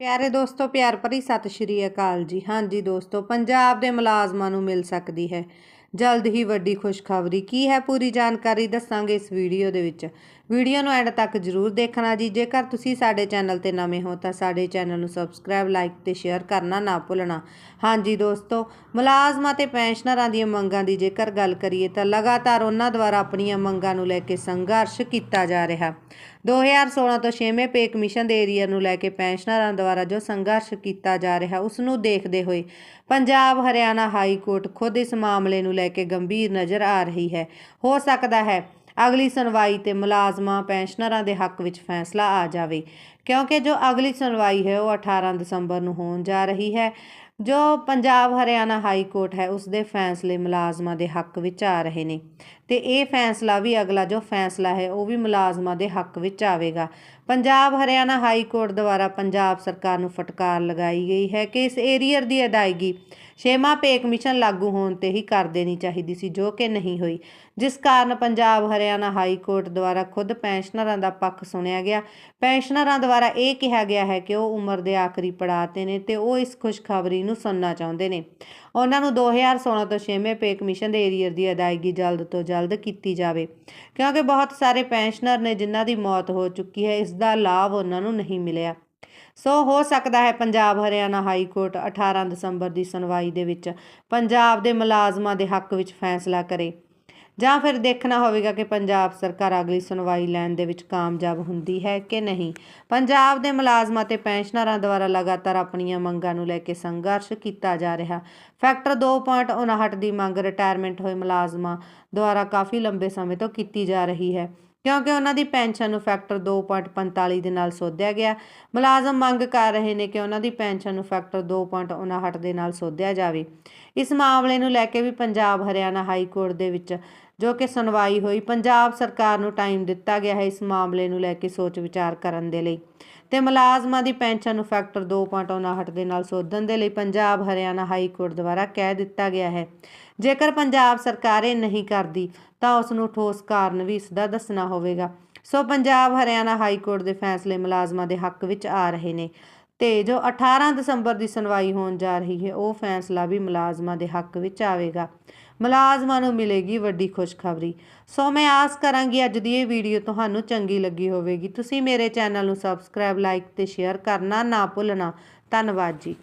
ਪਿਆਰੇ ਦੋਸਤੋ, ਪਿਆਰ ਭਰੀ ਸਤਿ ਸ਼੍ਰੀ ਅਕਾਲ ਜੀ। ਹਾਂਜੀ ਦੋਸਤੋ, ਪੰਜਾਬ ਦੇ ਮੁਲਾਜ਼ਮਾਂ ਨੂੰ ਮਿਲ ਸਕਦੀ ਹੈ। ਜਲਦ ਹੀ ਵੱਡੀ ਖੁਸ਼ਖਬਰੀ। ਕੀ ਹੈ ਪੂਰੀ ਜਾਣਕਾਰੀ ਦੱਸਾਂਗੇ ਇਸ ਵੀਡੀਓ ਦੇ ਵਿੱਚ। ਵੀਡੀਓ ਨੂੰ ਐਂਡ ਤੱਕ ਜਰੂਰ ਦੇਖਣਾ ਜੀ। ਜੇਕਰ ਤੁਸੀਂ ਸਾਡੇ ਚੈਨਲ ਤੇ ਨਵੇਂ ਹੋ ਤਾਂ ਸਾਡੇ ਚੈਨਲ ਨੂੰ ਸਬਸਕ੍ਰਾਈਬ, ਲਾਈਕ ਤੇ ਸ਼ੇਅਰ ਕਰਨਾ ਨਾ ਭੁੱਲਣਾ। ਹਾਂਜੀ ਦੋਸਤੋ, ਮੁਲਾਜ਼ਮਾਂ ਤੇ ਪੈਨਸ਼ਨਰਾਂ ਦੀਆਂ ਮੰਗਾਂ ਦੀ ਜੇਕਰ ਗੱਲ ਕਰੀਏ ਤਾਂ ਲਗਾਤਾਰ ਉਹਨਾਂ ਦੁਆਰਾ ਆਪਣੀਆਂ ਮੰਗਾਂ ਨੂੰ ਲੈ ਕੇ ਸੰਘਰਸ਼ ਕੀਤਾ ਜਾ ਰਿਹਾ। 2016 ਤੋਂ 6ਵੇਂ ਪੇ ਕਮਿਸ਼ਨ ਦੇ ਏਰੀਆ ਨੂੰ ਲੈ ਕੇ ਪੈਨਸ਼ਨਰਾਂ ਦੁਆਰਾ ਜੋ ਸੰਘਰਸ਼ ਕੀਤਾ ਜਾ ਰਿਹਾ, ਉਸ ਨੂੰ ਦੇਖਦੇ ਹੋਏ ਪੰਜਾਬ ਹਰਿਆਣਾ ਹਾਈ ਕੋਰਟ ਖੁਦ ਇਸ ਮਾਮਲੇ ਨੂੰ ਲੈ ਕੇ ਗੰਭੀਰ ਨਜ਼ਰ ਆ ਰਹੀ ਹੈ। ਹੋ ਸਕਦਾ ਹੈ ਅਗਲੀ ਸੁਣਵਾਈ ਤੇ ਮੁਲਾਜ਼ਮਾਂ, ਪੈਨਸ਼ਨਰਾਂ ਦੇ ਹੱਕ ਵਿੱਚ ਫੈਸਲਾ ਆ ਜਾਵੇ, ਕਿਉਂਕਿ ਜੋ ਅਗਲੀ ਸੁਣਵਾਈ ਹੈ ਉਹ 18 ਦਸੰਬਰ ਨੂੰ ਹੋਣ ਜਾ ਰਹੀ ਹੈ। ਜੋ ਪੰਜਾਬ ਹਰਿਆਣਾ ਹਾਈ ਕੋਰਟ ਹੈ, ਉਸ ਦੇ ਫੈਸਲੇ ਮੁਲਾਜ਼ਮਾਂ ਦੇ ਹੱਕ ਵਿੱਚ ਆ ਰਹੇ ਨੇ। ਤੇ ਇਹ ਫੈਸਲਾ ਵੀ ਅਗਲਾ ਜੋ ਫੈਸਲਾ ਹੈ, ਉਹ ਵੀ ਮੁਲਾਜ਼ਮਾਂ ਦੇ ਹੱਕ ਵਿੱਚ ਆਵੇਗਾ। ਪੰਜਾਬ ਹਰਿਆਣਾ ਹਾਈ ਕੋਰਟ ਦੁਆਰਾ ਪੰਜਾਬ ਸਰਕਾਰ ਨੂੰ ਫਟਕਾਰ ਲਗਾਈ ਗਈ ਹੈ ਕਿ ਇਸ ਏਰੀਅਰ ਦੀ ਅਦਾਇਗੀ ਛੇਵਾਂ ਪੇ ਕਮਿਸ਼ਨ ਲਾਗੂ ਹੋਣ ਤੇ ਹੀ ਕਰ ਦੇਣੀ ਚਾਹੀਦੀ ਸੀ, ਜੋ ਕਿ ਨਹੀਂ ਹੋਈ। ਜਿਸ ਕਾਰਨ ਪੰਜਾਬ ਹਰਿਆਣਾ ਹਾਈ ਕੋਰਟ ਦੁਆਰਾ ਖੁਦ ਪੈਨਸ਼ਨਰਾਂ ਦਾ ਪੱਖ ਸੁਣਿਆ ਗਿਆ। ਪੈਨਸ਼ਨਰਾਂ ਦੁਆਰਾ ਇਹ ਕਿਹਾ ਗਿਆ ਹੈ ਕਿ ਉਹ ਉਮਰ ਦੇ ਆਖਰੀ ਪੜਾਅ ਤੇ ਨੇ ਤੇ ਉਹ ਇਸ ਖੁਸ਼ਖਬਰੀ ਨੂੰ ਸੁਣਨਾ ਚਾਹੁੰਦੇ ਨੇ। ਉਹਨਾਂ ਨੂੰ 2016 ਤੋਂ 6ਵੇਂ ਪੇ ਕਮਿਸ਼ਨ ਦੇ ਏਰੀਅਰ ਦੀ ਅਦਾਇਗੀ ਜਲਦ ਤੋਂ ਜਲਦ ਕੀਤੀ ਜਾਵੇ, ਕਿਉਂਕਿ ਬਹੁਤ ਸਾਰੇ ਪੈਨਸ਼ਨਰ ਨੇ ਜਿਨ੍ਹਾਂ ਦੀ ਮੌਤ ਹੋ ਚੁੱਕੀ ਹੈ, ਇਸ ਦਾ ਲਾਭ ਉਹਨਾਂ ਨੂੰ ਨਹੀਂ ਮਿਲਿਆ। ਸੋ ਹੋ ਸਕਦਾ ਹੈ ਪੰਜਾਬ, ਹਰਿਆਣਾ ਹਾਈ ਕੋਰਟ 18 ਦਸੰਬਰ ਦੀ ਸੁਣਵਾਈ ਦੇ ਵਿੱਚ ਪੰਜਾਬ ਦੇ ਮੁਲਾਜ਼ਮਾਂ ਦੇ ਹੱਕ ਵਿੱਚ ਫੈਸਲਾ ਕਰੇ। ਜਾਂ ਫਿਰ ਦੇਖਣਾ ਹੋਵੇਗਾ ਕਿ ਪੰਜਾਬ ਸਰਕਾਰ ਅਗਲੀ ਸੁਣਵਾਈ ਲੈਣ ਦੇ ਵਿੱਚ ਕਾਮਯਾਬ ਹੁੰਦੀ ਹੈ ਕਿ ਨਹੀਂ। ਪੰਜਾਬ ਦੇ ਮੁਲਾਜ਼ਮਾਂ ਤੇ ਪੈਨਸ਼ਨਰਾਂ ਦੁਆਰਾ ਲਗਾਤਾਰ ਆਪਣੀਆਂ ਮੰਗਾਂ ਨੂੰ ਲੈ ਕੇ ਸੰਘਰਸ਼ ਕੀਤਾ ਜਾ ਰਿਹਾ। ਫੈਕਟਰ 2.59 ਦੀ ਮੰਗ ਰਿਟਾਇਰਮੈਂਟ ਹੋਏ ਮੁਲਾਜ਼ਮਾਂ ਦੁਆਰਾ ਕਾਫੀ ਲੰਬੇ ਸਮੇਂ ਤੋਂ ਕੀਤੀ ਜਾ ਰਹੀ ਹੈ। ਕਿਉਂਕਿ ਉਹਨਾਂ ਦੀ ਪੈਨਸ਼ਨ ਨੂੰ ਫੈਕਟਰ 2.45 ਦੇ ਨਾਲ ਸੋਧਿਆ ਗਿਆ। ਮੁਲਾਜ਼ਮ ਮੰਗ ਕਰ ਰਹੇ ਨੇ ਕਿ ਉਹਨਾਂ ਦੀ ਪੈਨਸ਼ਨ ਨੂੰ ਫੈਕਟਰ 2.59 ਦੇ ਨਾਲ ਸੋਧਿਆ ਜਾਵੇ। ਇਸ ਮਾਮਲੇ ਨੂੰ ਲੈ ਕੇ ਵੀ ਪੰਜਾਬ, ਹਰਿਆਣਾ ਹਾਈ ਕੋਰਟ ਦੇ ਵਿੱਚ ਜੋ ਕਿ ਸੁਣਵਾਈ ਹੋਈ। ਪੰਜਾਬ ਸਰਕਾਰ ਨੂੰ ਟਾਈਮ ਦਿੱਤਾ ਗਿਆ ਹੈ ਇਸ ਮਾਮਲੇ ਨੂੰ ਲੈ ਕੇ ਸੋਚ ਵਿਚਾਰ ਕਰਨ ਦੇ ਲਈ। ਤੇ ਮੁਲਾਜ਼ਮਾਂ ਦੀ ਪੈਨਸ਼ਨ ਨੂੰ ਫੈਕਟਰ 2.59 ਦੇ ਨਾਲ ਸੋਧਣ ਦੇ ਲਈ ਪੰਜਾਬ ਹਰਿਆਣਾ ਹਾਈ ਕੋਰਟ ਦੁਆਰਾ ਕਹਿ ਦਿੱਤਾ ਗਿਆ ਹੈ। ਜੇਕਰ ਪੰਜਾਬ ਸਰਕਾਰ ਇਹ ਨਹੀਂ ਕਰਦੀ, ਤਾਂ ਉਸ ਨੂੰ ਠੋਸ ਕਾਰਨ ਵੀ ਇਸ ਦਾ ਦੱਸਣਾ ਹੋਵੇਗਾ। So Punjab Haryana high court ਦੇ ਫੈਸਲੇ ਮੁਲਾਜ਼ਮਾਂ ਦੇ ਹੱਕ ਵਿੱਚ ਆ ਰਹੇ ਨੇ। ਤੇ ਜੋ 18 ਦਸੰਬਰ ਦੀ ਸੁਣਵਾਈ ਹੋਣ ਜਾ ਰਹੀ ਹੈ, ਉਹ ਫੈਸਲਾ ਵੀ ਮੁਲਾਜ਼ਮਾਂ ਦੇ ਹੱਕ ਵਿੱਚ ਆਵੇਗਾ। ਮੁਲਾਜ਼ਮਾਂ ਨੂੰ ਮਿਲੇਗੀ ਵੱਡੀ ਖੁਸ਼ਖਬਰੀ। ਸੋ ਮੈਂ ਆਸ ਕਰਾਂਗੀ ਅੱਜ ਦੀ ਇਹ ਵੀਡੀਓ ਤੁਹਾਨੂੰ ਚੰਗੀ ਲੱਗੀ ਹੋਵੇਗੀ। ਤੁਸੀਂ ਮੇਰੇ ਚੈਨਲ ਨੂੰ ਸਬਸਕ੍ਰਾਈਬ, ਲਾਈਕ ਤੇ ਸ਼ੇਅਰ ਕਰਨਾ ਨਾ ਭੁੱਲਣਾ। ਧੰਨਵਾਦ ਜੀ।